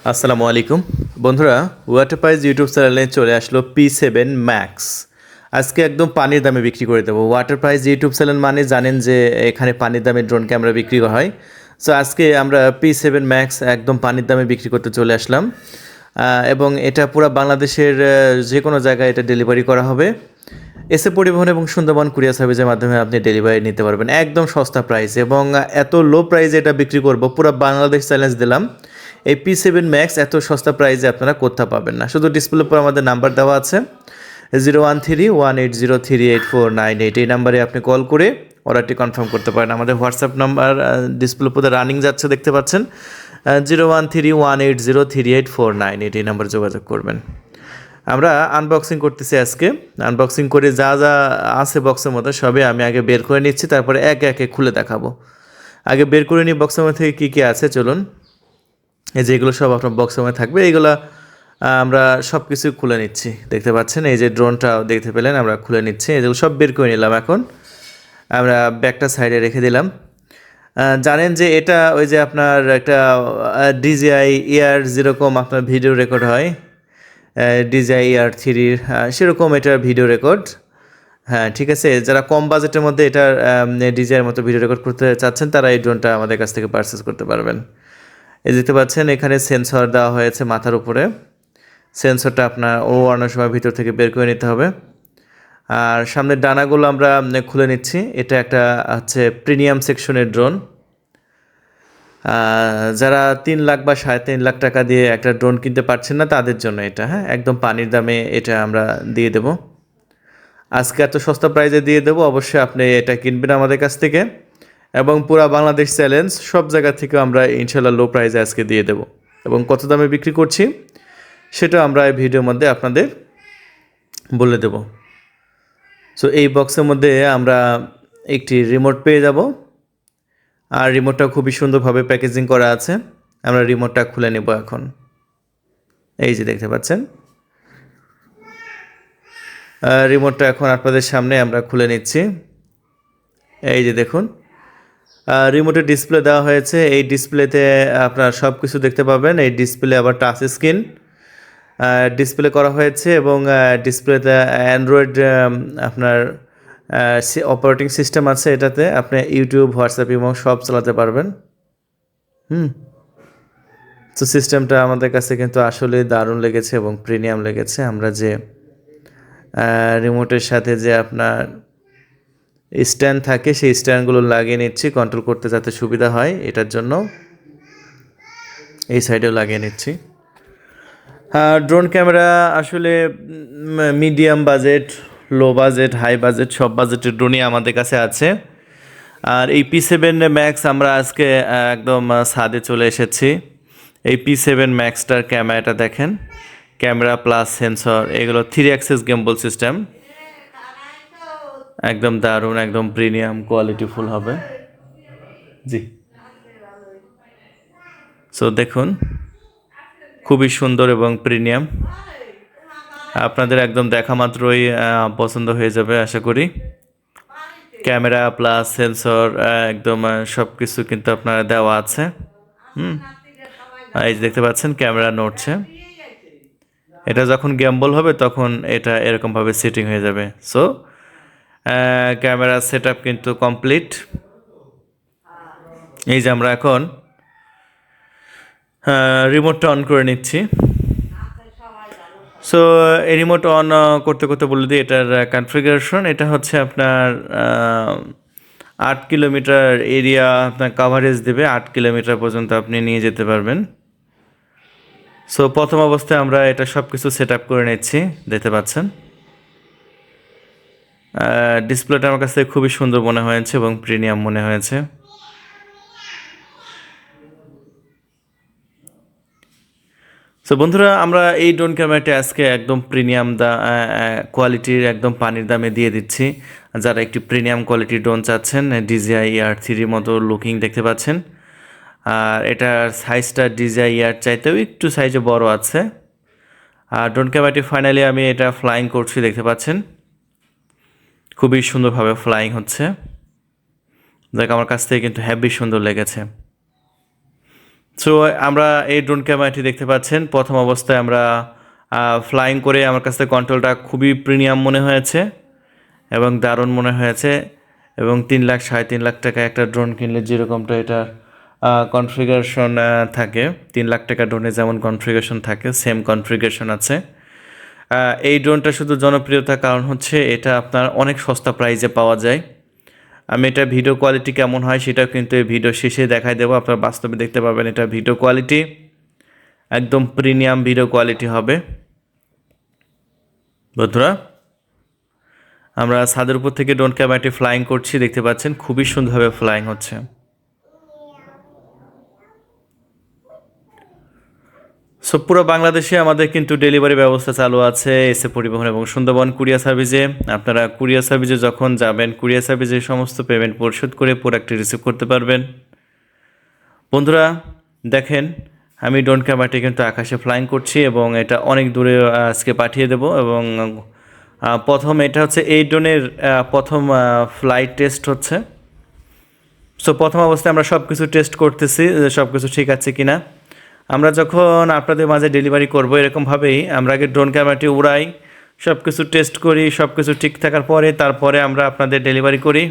আসসালামু আলাইকুম। বন্ধুরা ওয়াটারপাইজ ইউটিউব চ্যানেলে চলে আসলো পি সেভেন ম্যাক্স আজকে একদম পানির দামে বিক্রি করে দেবো। ওয়াটার ইউটিউব চ্যানেল মানে জানেন যে এখানে পানির দামে ড্রোন ক্যামেরা বিক্রি করা হয়। সো আজকে আমরা পি সেভেন ম্যাক্স একদম পানির দামে বিক্রি করতে চলে আসলাম। এবং এটা পুরো বাংলাদেশের যে কোনো জায়গায় এটা ডেলিভারি করা হবে। এসে পরিবহন এবং সুন্দরবন কুরিয়ার সার্ভিসের মাধ্যমে আপনি ডেলিভারি নিতে পারবেন। একদম সস্তা প্রাইস এবং এত লো প্রাইসে এটা বিক্রি করব। পুরো বাংলাদেশ চ্যালেঞ্জ দিলাম। এই পি সেভেন ম্যাক্স এত সস্তা প্রাইসে আপনারা কোথাও পাবেন না? শুধু ডিসপ্লে উপর আমাদের নাম্বার দেওয়া আছে। Zero one three one eight zero three eight four nine eight এই নাম্বারে আপনি কল করে অর্ডারটি কনফার্ম করতে পারেন। আমাদের হোয়াটসঅ্যাপ নাম্বার ডিসপ্লে উপরে রানিং যাচ্ছে, দেখতে পাচ্ছেন। Zero one three one eight zero three eight four nine eight এই নাম্বারে যোগাযোগ করবেন। আমরা আনবক্সিং করতেছি আজকে। আনবক্সিং করে যা যা আছে বক্সের মধ্যে, সবই আমি আগে বের করে নিচ্ছি, তারপরে একে একে খুলে দেখাবো। আগে বের করে নিই বক্সের মধ্যে কী কী আছে, চলুন। এই যে এগুলো সব আপনার বক্সের মধ্যে থাকবে, এইগুলো আমরা সব কিছু খুলে নিচ্ছি। দেখতে পাচ্ছেন, এই যে ড্রোনটা দেখতে পেলেন, আমরা খুলে নিচ্ছি। এগুলো সব বের করে নিলাম এখন। আমরা ব্যাগটা সাইডে রেখে দিলাম। জানেন যে এটা ওই যে আপনার একটা ডিজিআই ইয়ার যেরকম আপনার ভিডিও রেকর্ড হয় ডিজিআই ইয়ার থ্রির সেরকম এটার ভিডিও রেকর্ড হ্যাঁ ঠিক আছে, যারা কম বাজেটের মধ্যে এটার ডিজিআইয়ের মতো ভিডিও রেকর্ড করতে চাচ্ছেন, তারা এই ড্রোনটা আমাদের কাছ থেকে পারচেস করতে পারবেন। এই দেখতে পাচ্ছেন, এখানে সেন্সর দেওয়া হয়েছে মাথার উপরে। সেন্সরটা আপনার ও অন্য সময় ভিতর থেকে বের করে নিতে হবে। আর সামনের ডানাগুলো আমরা খুলে নিচ্ছি। এটা একটা হচ্ছে প্রিমিয়াম সেকশনের ড্রোন। যারা তিন লাখ বা সাড়ে তিন লাখ টাকা দিয়ে একটা ড্রোন কিনতে পারছেন না, তাদের জন্য এটা হ্যাঁ? একদম পানির দামে এটা আমরা দিয়ে দেব। আজকে এত সস্তা প্রাইজে দিয়ে দেবো, অবশ্যই আপনি এটা কিনবেন আমাদের কাছ থেকে। এবং পুরা বাংলাদেশ চ্যালেঞ্জ সব জায়গা থেকে আমরা ইনশাল্লাহ লো প্রাইজে আজকে দিয়ে দেব। এবং কত দামে বিক্রি করছি, সেটা আমরা এই ভিডিওর মধ্যে আপনাদের বলে দেব। সো এই বক্সের মধ্যে আমরা একটি রিমোট পেয়ে যাব। আর রিমোটটা খুবই সুন্দরভাবে প্যাকেজিং করা আছে। আমরা রিমোটটা খুলে নেব এখন। এই যে দেখতে পাচ্ছেন। রিমোটটা এখন আপনাদের সামনে আমরা খুলে নিচ্ছি। এই যে দেখুন। রিমোটের ডিসপ্লে দেওয়া হয়েছে। এই ডিসপ্লেতে আপনার সব কিছু দেখতে পাবেন। এই ডিসপ্লে আবার টাচ স্ক্রিন ডিসপ্লে করা হয়েছে এবং ডিসপ্লেতে অ্যান্ড্রয়েড আপনার অপারেটিং সিস্টেম আছে এটাতে। আপনি ইউটিউব হোয়াটসঅ্যাপ এবং সব চালাতে পারবেন। হুম। তো সিস্টেমটা আমাদের কাছে কিন্তু আসলে দারুণ লেগেছে এবং প্রিমিয়াম লেগেছে। আমরা যে রিমোটের সাথে যে আপনার স্ট্যান্ড থাকে, সেই স্ট্যান্ডগুলো লাগিয়ে নিচ্ছি কন্ট্রোল করতে যাতে সুবিধা হয়, এটার জন্য এই সাইডেও লাগিয়ে নিচ্ছি। ড্রোন ক্যামেরা আসলে medium budget low budget high budget সব বাজেটের ড্রোনই আমাদের কাছে আছে। আর এই পি সেভেন ম্যাক্স আমরা আজকে একদম ছাদে চলে এসেছি। এই পি সেভেন ম্যাক্সটার ক্যামেরাটা দেখেন। ক্যামেরা প্লাস সেন্সর এগুলো থ্রি অ্যাক্সেস গেম্বল সিস্টেম একদম দারুণ, একদম প্রিমিয়াম কোয়ালিটিফুল হবে। জি। সো দেখুন, খুবই সুন্দর এবং প্রিমিয়াম। আপনাদের একদম দেখা মাত্রই পছন্দ হয়ে যাবে, আশা করি। ক্যামেরা প্লাস সেন্সর একদম সব কিছু কিন্তু আপনার দেওয়া আছে। হুম। এই দেখতে পাচ্ছেন, ক্যামেরা নড়ছে। এটা যখন গ্যাম্বল হবে, তখন এটা এরকমভাবে সেটিং হয়ে যাবে। সো ক্যামেরা সেট কিন্তু কমপ্লিট এই যে আমরা এখন রিমোটটা অন করে নিচ্ছি। সো এই রিমোট অন করতে করতে বলে দিই, এটার কনফিগারেশন এটা হচ্ছে আপনার আট কিলোমিটার এরিয়া আপনার কাভারেজ দেবে, আট কিলোমিটার পর্যন্ত আপনি নিয়ে যেতে পারবেন। সো প্রথম অবস্থায় আমরা এটা সব কিছু সেট আপ করে নিচ্ছি, দেখতে পাচ্ছেন? ডিসপ্লেটা আমার কাছে খুবই সুন্দর মনে হয়েছে এবং প্রিমিয়াম মনে হয়েছে। সো বন্ধুরা, আমরা এই ড্রোন ক্যামেরাটি আজকে একদম প্রিমিয়াম দা কোয়ালিটির একদম পানির দামে দিয়ে দিচ্ছি। যারা একটি প্রিমিয়াম কোয়ালিটির ড্রোন চাচ্ছেন ডিজিআই ইয়ার থ্রির মতো লুকিং দেখতে পাচ্ছেন। আর এটার সাইজটা ডিজিআই ইয়ার চাইতেও একটু সাইজে বড় আছে। আর ড্রোন ক্যামেরাটি ফাইনালি আমি এটা ফ্লাইং করছি, দেখতে পাচ্ছেন। খুবই সুন্দরভাবে ফ্লাইং হচ্ছে। দেখ, আমার কাছ থেকে কিন্তু হ্যাভি সুন্দর লেগেছে। সো আমরা এই ড্রোন ক্যামেরাটি দেখতে পাচ্ছেন। প্রথম অবস্থায় আমরা ফ্লাইং করে আমার কাছে কন্ট্রোলটা খুবই প্রিমিয়াম মনে হয়েছে এবং দারুণ মনে হয়েছে এবং তিন লাখ, সাড়ে তিন লাখ টাকা একটা ড্রোন কিনলে যেরকমটা এটার কনফিগারেশন থাকে। তিন লাখ টাকা ড্রোনে যেমন কনফিগারেশন থাকে সেম কনফিগারেশন আছে। এই ড্রোনটা শুধু জনপ্রিয়তার কারণ হচ্ছে এটা আপনার অনেক সস্তা প্রাইজে পাওয়া যায়। আমি এটা ভিডিও কোয়ালিটি কেমন হয় সেটাও কিন্তু এই ভিডিও শেষে দেখাই দেবো। আপনারা বাস্তবে দেখতে পাবেন এটা ভিডিও কোয়ালিটি একদম প্রিমিয়াম ভিডিও কোয়ালিটি হবে। বন্ধুরা, আমরা ছাদের উপর থেকে ড্রোন ক্যামেরাটি ফ্লাইং করছি। দেখতে পাচ্ছেন, খুবই সুন্দরভাবে ফ্লাইং হচ্ছে। সো পুরো বাংলাদেশে আমাদের কিন্তু ডেলিভারি ব্যবস্থা চালু আছে, এসে পরিবহন এবং সুন্দরবন কুরিয়া সার্ভিসে আপনারা কুরিয়ার সার্ভিসে যখন যাবেন কুরিয়ার সার্ভিসে সমস্ত পেমেন্ট পরিশোধ করে প্রোডাক্টটি রিসিভ করতে পারবেন। বন্ধুরা, দেখেন, আমি ড্রোন ক্যামেরাটি কিন্তু আকাশে ফ্লাইং করছি এবং এটা অনেক দূরে আজকে পাঠিয়ে দেব এবং প্রথম এটা হচ্ছে এই ড্রোনের প্রথম ফ্লাইট টেস্ট হচ্ছে। সো প্রথম অবস্থায় আমরা সব কিছু টেস্ট করতেছি সব কিছু ঠিক আছে কি না আমরা যখন আপনাদের মাঝে ডেলিভারি করব এরকমভাবেই, আমরা আগে ড্রোন ক্যামেরাটি উড়াই সব কিছু টেস্ট করি সব কিছু ঠিক থাকার পরে তারপরে আমরা আপনাদের ডেলিভারি করি।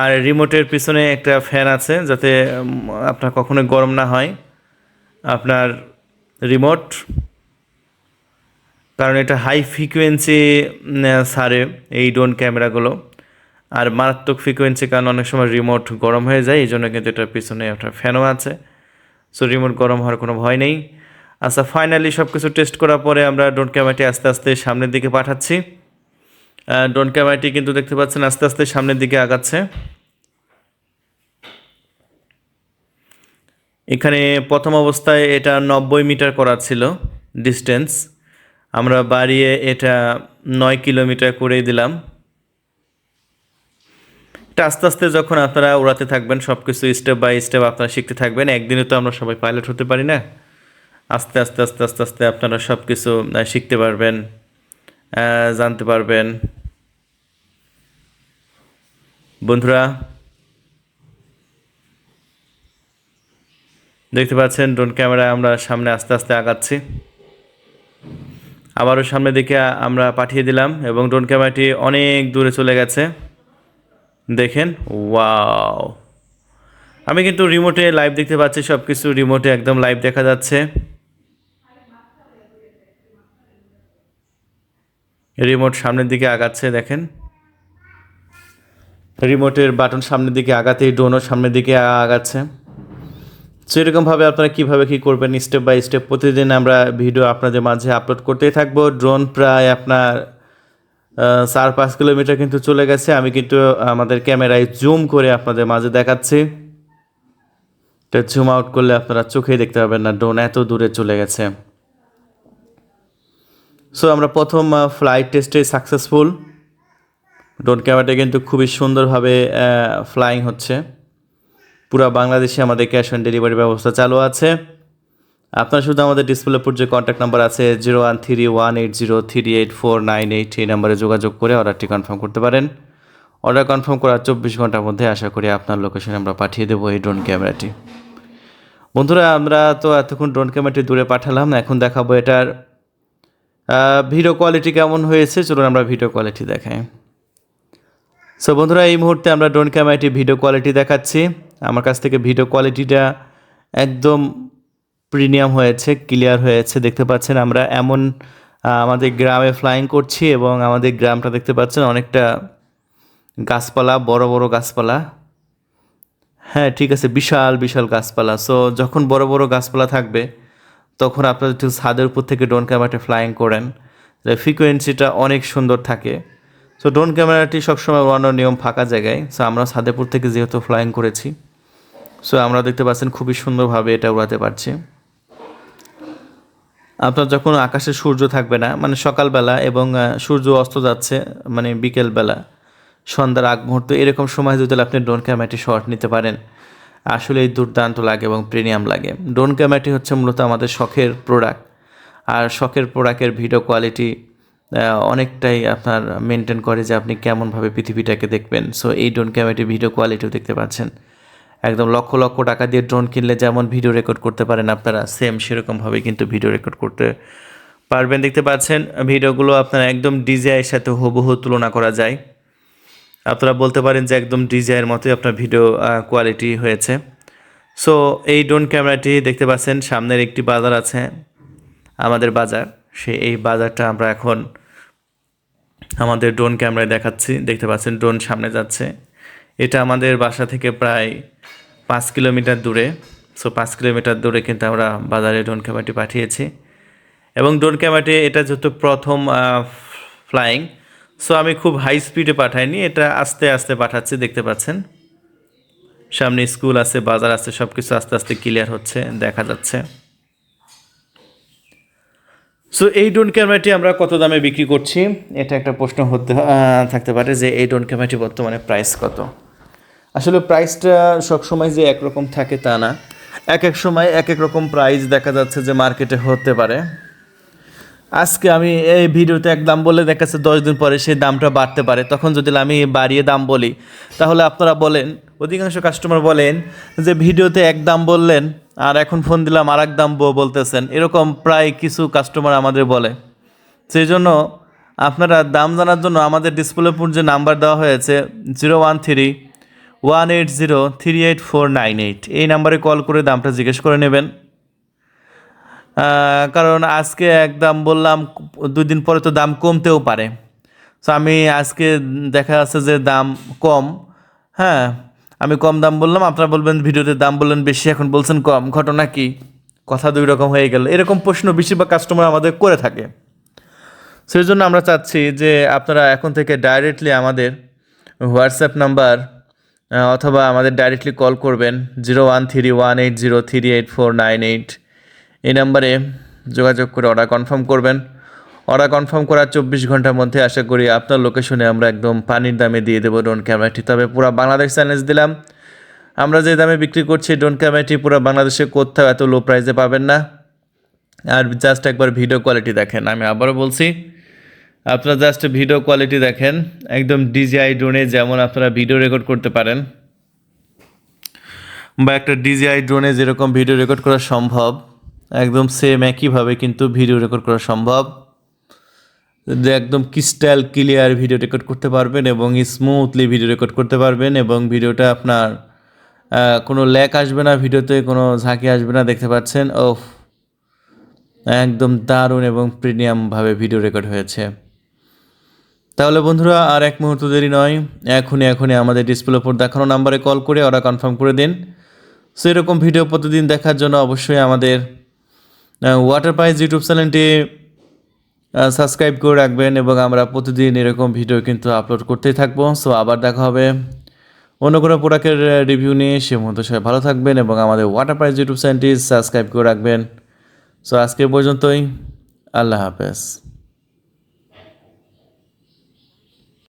আর রিমোটের পিছনে একটা ফ্যান আছে যাতে আপনার কখনোই গরম না হয়। আপনার রিমোট কারণ এটা হাই ফ্রিকোয়েন্সি সারে এই ড্রোন ক্যামেরাগুলো। আর মারাত্মক ফ্রিকোয়েন্সি কারণ অনেক সময় রিমোট গরম হয়ে যায়, এই জন্য কিন্তু এটার পিছনে একটা ফ্যানও আছে। সো রিমোট গরম হওয়ার কোনো ভয় নেই। আচ্ছা ফাইনালি সব কিছু টেস্ট করার পরে আমরা ড্রোন ক্যামেরাটি আস্তে আস্তে সামনের দিকে পাঠাচ্ছি। ড্রোন ক্যামেরাটি কিন্তু দেখতে পাচ্ছেন আস্তে আস্তে সামনের দিকে আগাচ্ছে। এখানে প্রথম অবস্থায় এটা নব্বই মিটার করা ছিল ডিস্টেন্স আমরা বাড়িয়ে এটা নয় কিলোমিটার করে দিলাম। এটা আস্তে আস্তে যখন আপনারা উড়াতে থাকবেন সব কিছু স্টেপ বাই স্টেপ আপনারা শিখতে থাকবেন। একদিনে তো আমরা সবাই পাইলট হতে পারি না। আস্তে আস্তে আস্তে আস্তে আস্তে আপনারা সব কিছু শিখতে পারবেন জানতে পারবেন। বন্ধুরা, দেখতে পাচ্ছেন ড্রোন ক্যামেরায় আমরা সামনে আস্তে আস্তে আগাচ্ছি। আবারও সামনের দিকে আমরা পাঠিয়ে দিলাম এবং ড্রোন ক্যামেরাটি অনেক দূরে চলে গেছে। দেখেন, ওয়াও। আমি কিন্তু রিমোটে লাইভ দেখতে পাচ্ছি সব কিছু রিমোটে একদম লাইভ দেখা যাচ্ছে। রিমোট সামনের দিকে আগাচ্ছে, দেখেন। রিমোটের বাটন সামনের দিকে আগাতেই ড্রোনও সামনের দিকে আগাচ্ছে। সো এরকমভাবে আপনারা কীভাবে কী করবেন স্টেপ বাই স্টেপ প্রতিদিন আমরা ভিডিও আপনাদের মাঝে আপলোড করতেই থাকব। ড্রোন প্রায় আপনার চার পাঁচ কিলোমিটার কিন্তু চলে গেছে। আমি কিন্তু আমাদের ক্যামেরায় জুম করে আপনাদের মাঝে দেখাচ্ছি। এটা জুম আউট করলে আপনারা চোখেই দেখতে পাবেন না ড্রোন এত দূরে চলে গেছে। সো আমরা প্রথম ফ্লাইট টেস্টে সাকসেসফুল ড্রোন ক্যামেরাটা কিন্তু খুবই সুন্দরভাবে ফ্লাইং হচ্ছে। পুরো বাংলাদেশে আমাদের ক্যাশ অন ডেলিভারি ব্যবস্থা চালু আছে। আপনার শুধু আমাদের ডিসপ্লে উপর যে কন্ট্যাক্ট নাম্বার আছে zero one three one eight zero three eight four nine eight এই নাম্বারে যোগাযোগ করে অর্ডারটি কনফার্ম করতে পারেন। অর্ডার কনফার্ম করার চব্বিশ ঘণ্টার মধ্যে আশা করি আপনার লোকেশনে আমরা পাঠিয়ে দেবো এই ড্রোন ক্যামেরাটি বন্ধুরা, আমরা তো এতক্ষণ ড্রোন ক্যামেরাটি দূরে পাঠালাম, এখন দেখাবো এটার ভিডিও কোয়ালিটি কেমন হয়েছে, চলুন আমরা ভিডিও কোয়ালিটি দেখাই। সো বন্ধুরা, এই মুহূর্তে আমরা ড্রোন ক্যামেরাটি ভিডিও কোয়ালিটি দেখাচ্ছি। আমার কাছ থেকে ভিডিও কোয়ালিটিটা একদম প্রিমিয়াম হয়েছে, ক্লিয়ার হয়েছে। দেখতে পাচ্ছেন আমরা এমন আমাদের গ্রামে ফ্লাইং করছি এবং আমাদের গ্রামটা দেখতে পাচ্ছেন অনেকটা গাছপালা, বড় বড় গাছপালা। হ্যাঁ ঠিক আছে, বিশাল বিশাল গাছপালা। সো যখন বড় বড় গাছপালা থাকবে, তখন আপনারা একটু ছাদের উপর থেকে ড্রোন ক্যামেরাটা ফ্লাইং করেন। ফ্রিকোয়েন্সিটা অনেক সুন্দর থাকে। সো ড্রোন ক্যামেরাটি সবসময় উড়ানোর নিয়ম ফাঁকা জায়গায়। সো আমরা ছাদেপুর থেকে যেহেতু ফ্লাইং করেছি সো আমরা দেখতে পাচ্ছেন খুবই সুন্দরভাবে এটা উড়াতে পারছি। আপনার যখন আকাশে সূর্য থাকবে না মানে সকালবেলা এবং সূর্য অস্ত যাচ্ছে মানে বিকেলবেলা, সন্ধ্যার আগ মুহূর্ত, এরকম সময় যদি আপনি ড্রোন ক্যামেরাটি শর্ট নিতে পারেন, আসলেই দুর্দান্ত লাগে এবং প্রিমিয়াম লাগে। ড্রোন ক্যামেরাটি হচ্ছে মূলত আমাদের শখের প্রোডাক্ট আর শখের প্রোডাক্টের ভিডিও কোয়ালিটি অনেকটাই আপনার মেনটেন করে যে আপনি কেমনভাবে পৃথিবীটাকে দেখবেন। সো এই ড্রোন ক্যামেরাটির ভিডিও কোয়ালিটিও দেখতে পাচ্ছেন। একদম লক্ষ লক্ষ টাকা দিয়ে ড্রোন কিনলে যেমন ভিডিও রেকর্ড করতে পারেন আপনারা, সেম সেরকমভাবে কিন্তু ভিডিও রেকর্ড করতে পারবেন। দেখতে পাচ্ছেন, ভিডিওগুলো আপনার একদম ডিজিআইয়ের সাথে হুবহু তুলনা করা যায়। আপনারা বলতে পারেন যে একদম ডিজিআইয়ের মতোই আপনার ভিডিও কোয়ালিটি হয়েছে। সো এই ড্রোন ক্যামেরাটি দেখতে পাচ্ছেন, সামনের একটি বাজার আছে, আমাদের বাজার। সে এই বাজারটা আমরা এখন আমাদের ড্রোন ক্যামেরায় দেখাচ্ছি। দেখতে পাচ্ছেন, ড্রোন সামনে যাচ্ছে। এটা আমাদের বাসা থেকে প্রায় পাঁচ কিলোমিটার দূরে সো পাঁচ কিলোমিটার দূরে কিন্তু আমরা বাজারে ড্রোন ক্যামেরাটি পাঠিয়েছি। এবং ড্রোন ক্যামেরাটি, এটা যেহেতু প্রথম ফ্লাইং সো আমি খুব হাই স্পিডে পাঠাইনি, এটা আস্তে আস্তে পাঠাচ্ছি, দেখতে পাচ্ছেন। সামনে স্কুল আছে, বাজার আছে সব কিছু আস্তে আস্তে ক্লিয়ার হচ্ছে, দেখা যাচ্ছে। সো এই ড্রোন ক্যামেরাটি আমরা কত দামে বিক্রি করছি? এটা একটা প্রশ্ন হতে থাকতে পারে যে এই ড্রোন ক্যামেরাটি বর্তমানে প্রাইস কত? আসলে প্রাইসটা সবসময় যে একরকম থাকে তা না। এক এক সময় এক এক রকম প্রাইস দেখা যাচ্ছে যে মার্কেটে হতে পারে। আজকে আমি এই ভিডিওতে এক দাম বলে দেখাচ্ছে দশ দিন পরে সেই দামটা বাড়তে পারে। তখন যদি আমি বাড়িয়ে দাম বলি, তাহলে আপনারা বলেন, অধিকাংশ কাস্টমার বলেন যে, ভিডিওতে এক দাম বললেন, আর এখন ফোন দিলাম আর এক দাম বলতেছেন। এরকম প্রায় কিছু কাস্টমার আমাদের বলে। সেই জন্য আপনারা দাম জানার জন্য আমাদের ডিসপ্লেপুর যে নাম্বার দেওয়া হয়েছে zero one three one eight zero three eight four nine eight. এই নাম্বারে কল করে দামটা জিজ্ঞেস করে নেবেন। কারণ আজকে এক দাম বললাম, দুই দিন পরে তো দাম কমতেও পারে। তো আমি আজকে দেখা যাচ্ছে যে দাম কম। হ্যাঁ আমি কম দাম বললাম, আপনারা বলবেন ভিডিওতে দাম বললেন বেশি, এখন বলছেন কম। ঘটনা কি? কথা দুই রকম হয়ে গেল। এরকম প্রশ্ন বেশিরভাগ কাস্টমার আমাদের করে থাকে। সেই জন্য আমরা চাচ্ছি যে আপনারা এখন থেকে ডাইরেক্টলি আমাদের হোয়াটসঅ্যাপ নাম্বার অথবা আমাদের ডাইরেক্টলি কল করবেন zero one three one eight zero three eight four nine eight এই নাম্বারে যোগাযোগ করে অর্ডার কনফার্ম করবেন। অর্ডার কনফার্ম করার চব্বিশ ঘণ্টার মধ্যে আশা করি আপনার লোকেশনে আমরা একদম পানির দামে দিয়ে দেবো ড্রোন ক্যামেরাটি তবে পুরো বাংলাদেশ চ্যালেঞ্জ দিলাম। আমরা যে দামে বিক্রি করছি ড্রোন ক্যামেরাটি পুরো বাংলাদেশে কোথাও এত লো প্রাইসে পাবেন না। আর জাস্ট একবার ভিডিও কোয়ালিটি দেখেন। আমি আবারও বলছি আপনারা জাস্ট ভিডিও কোয়ালিটি দেখেন। একদম ডিজিআই ড্রোনে যেমন আপনারা ভিডিও রেকর্ড করতে পারেন। বা একটা ডিজিআই ড্রোনে যেরকম ভিডিও রেকর্ড করা সম্ভব, একদম সেম একইভাবে কিন্তু ভিডিও রেকর্ড করা সম্ভব। একদম ক্রিস্টাল ক্লিয়ার ভিডিও রেকর্ড করতে পারবেন এবং স্মুথলি ভিডিও রেকর্ড করতে পারবেন এবং ভিডিওটা আপনার কোনো ল্যাক আসবে না ভিডিওতে কোনো ঝাঁকি আসবে না, দেখতে পাচ্ছেন? ও একদম দারুণ এবং প্রিমিয়ামভাবে ভিডিও রেকর্ড হয়েছে। তাহলে বন্ধুরা, আর এক মুহূর্ত দেরি নয়। এখনই এখনই আমাদের ডিসপ্লে উপর দেখানো নাম্বারে কল করে ওরা কনফার্ম করে দিন। সো এরকম ভিডিও প্রতিদিন দেখার জন্য অবশ্যই আমাদের ওয়াটার প্রাইজ ইউটিউব চ্যানেলটি সাবস্ক্রাইব করে রাখবেন এবং আমরা প্রতিদিন এরকম ভিডিও কিন্তু আপলোড করতেই থাকব। সো আবার দেখা হবে অন্য কোনো প্রোডাক্টের রিভিউ নিয়ে। সে মতো সবাই ভালো থাকবেন এবং আমাদের ওয়াটার প্রাইজ ইউটিউব চ্যানেলটি সাবস্ক্রাইব করে রাখবেন। সো আজকে পর্যন্তই। আল্লাহ হাফেজ।